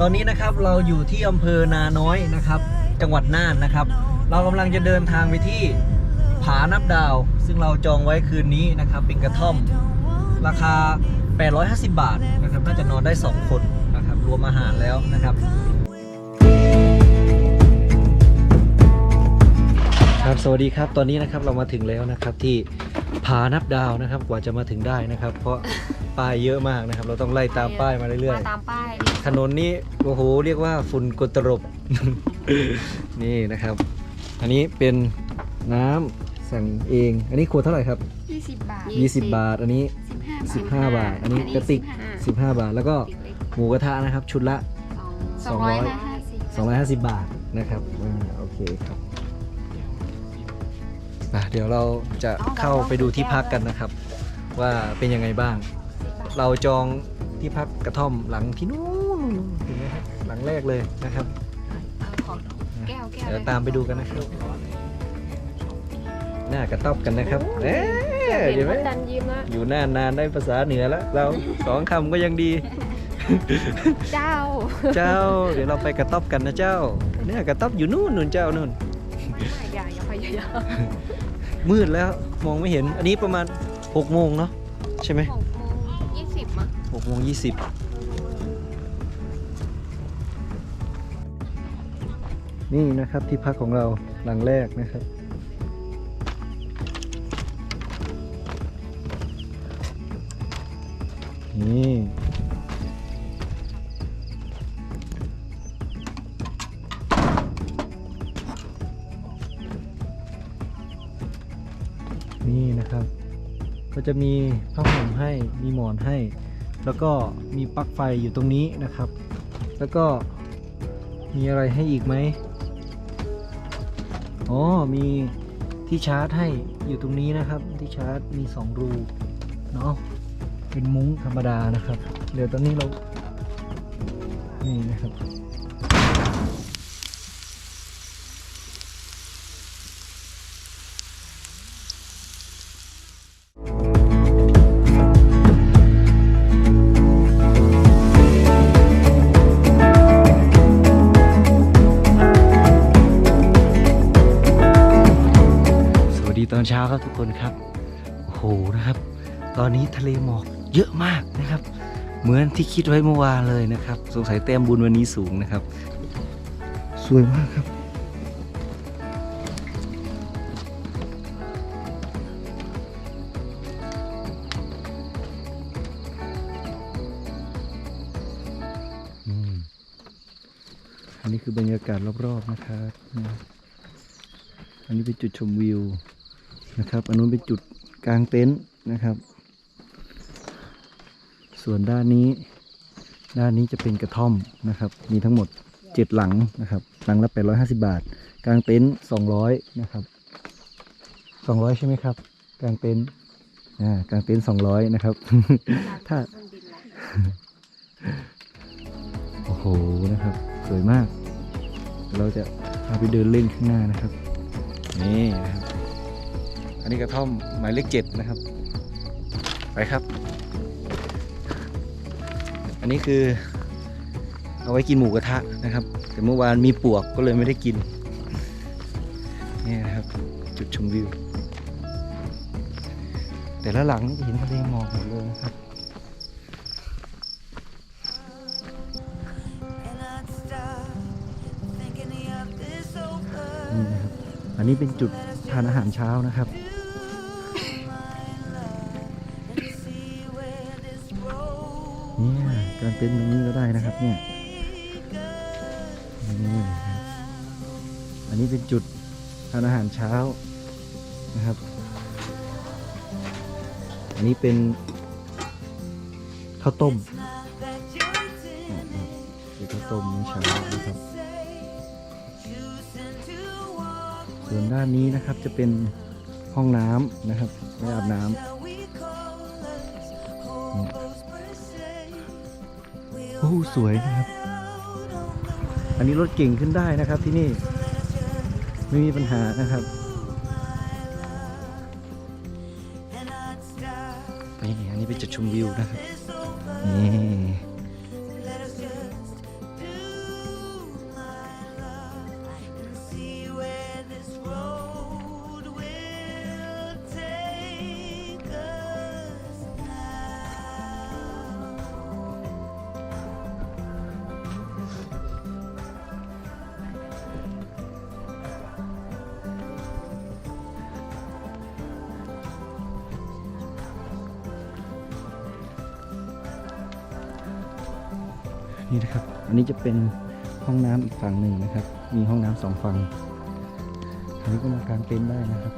ตอนนี้นะครับเราอยู่ที่อำเภอนาน้อยนะครับ จังหวัดน่านนะครับ เรากำลังจะเดินทางไปที่ผานับดาว ซึ่งเราจองไว้คืนนี้นะครับ เป็นกระท่อม ราคา 850 บาทนะครับน่าจะนอนได้ 2 คนนะครับรวมอาหารแล้วนะครับครับสวัสดีครับตอนนี้นะครับเรามาถึงแล้วนะครับที่ ผานับดาวนะครับกว่าจะมาถึงได้นะครับ เพราะป้ายเยอะมากนะครับ เราต้องไล่ตามป้ายมาเรื่อยมาตามป้ายๆ ถนนนี้โอ้โหเรียกว่าฝุ่นกดตรบ นี่นะครับ อันนี้เป็นน้ำสั่งเอง อันนี้ขวดเท่าไหร่ครับ 20 บาท 20 บาท อันนี้ 15 บาท 15 บาท อันนี้กระติก 15บาท แล้วก็ติดเล็กหมูกระทะนะครับ ชุดละสอง200 250 250 บาทนะครับอ่าโอเคครับ อะเดี๋ยวเราจะเข้าไปดูที่พักกันนะครับ ว่าเป็นยังไงบ้าง เราจองที่พักกระท่อมหลังที่นู้นเห็นไหมครับหลังแรกเลยนะครับขอแก้วแก้วเดี๋ยวตามไปดูกันนะครับหน้ากระต๊อบกันนะครับเอ๊ะเห็เห็นนไหมว่าดันยิ้มละอยู่นานนานๆได้ภาษาเหนือแล้ว เราสองคำก็ยังดี เจ้า เจ้า เดี๋ยวเราไปกระต๊อบกันนะเจ้าเนี่ยกระต๊อบอยู่นู่นนู่นเจ้านู่นอย่าอย่าพยายาม มืดแล้วมองไม่เห็น อันนี้ประมาณ6โมงเนาะใช่ไหมหกโมงยี่สิบมั้ง6โมง20นี่นะครับที่พักของเราหลังแรกนะครับ นี่ นี่นะครับ ก็จะมีผ้าห่มให้มีหมอนให้ แล้วก็มีปลั๊กไฟอยู่ตรงนี้นะครับ แล้วก็มีอะไรให้อีกไหมอ๋อมีที่ชาร์จให้อยู่ตรงนี้นะครับ ที่ชาร์จมี 2 รูเนาะเป็นมุ้งธรรมดานะครับ เดี๋ยวตอนนี้เรานี่นะครับ สวัสดีตอนเช้าครับทุกคนครับโอ้โหนะครับ ตอนนี้ทะเลหมอกเยอะมากนะครับ เหมือนที่คิดไว้เมื่อวานเลยนะครับ สงสัยแต้มบุญวันนี้สูงนะครับ สวยมากครับอืมอันนี้คือบรรยากาศรอบๆนะครับนะอันนี้เป็นจุดชมวิว นะครับอันนู้นเป็นจุดกลางเต็นท์นะครับ ส่วนด้านนี้ ด้านนี้จะเป็นกระท่อมนะครับ มีทั้งหมดเจ็ดหลังนะครับ หลังละแปดร้อยห้าสิบาท กลางเต็นท์สองร้อยนะครับสองร้อยใช่ไหมครับ กลางเต็นท์อ่ากลางเต็นท์สองร้อยนะครับ ถ้ามันบินละโอ้โห นะครับ สวยมาก เราจะพาไปเดินเล่นข้างหน้านะครับ นี่นะครับ อันนี้กระท่อมหมายเลขเจ็ดนะครับ ไปครับ อันนี้คือ เอาไว้กินหมูกระทะนะครับ แต่เมื่อวานมีปวกก็เลยไม่ได้กินนี่นะครับ จุดชมวิว แต่ละหลังเห็นทะเลหมอกหมดเลยนะครับนี่นะครับอันนี้เป็นจุดทานอาหารเช้านะครับ เนี่ยการเป็นตรงนี้ก็ได้นะครับเนี่ยนี่นะครับอันนี้เป็นจุดทานอาหารเช้านะครับ อันนี้เป็นข้าวต้มอ่าเป็นข้าวต้มมื้อเช้านะครับส่วนด้านนี้นะครับจะเป็นห้องน้ำนะครับไว้อาบน้ำ อ้สวยนะครับ อันนี้รถเก่งขึ้นได้นะครับที่นี่ ไม่มีปัญหานะครับนี่อันนี้เป็นจุดชมวิวนะครับนี่ นี่นะครับ อันนี้จะเป็นห้องน้ำอีกฝั่งหนึ่งนะครับ มีห้องน้ำสองฝั่งอันนี้ก็มากางเต็นท์ได้นะครับ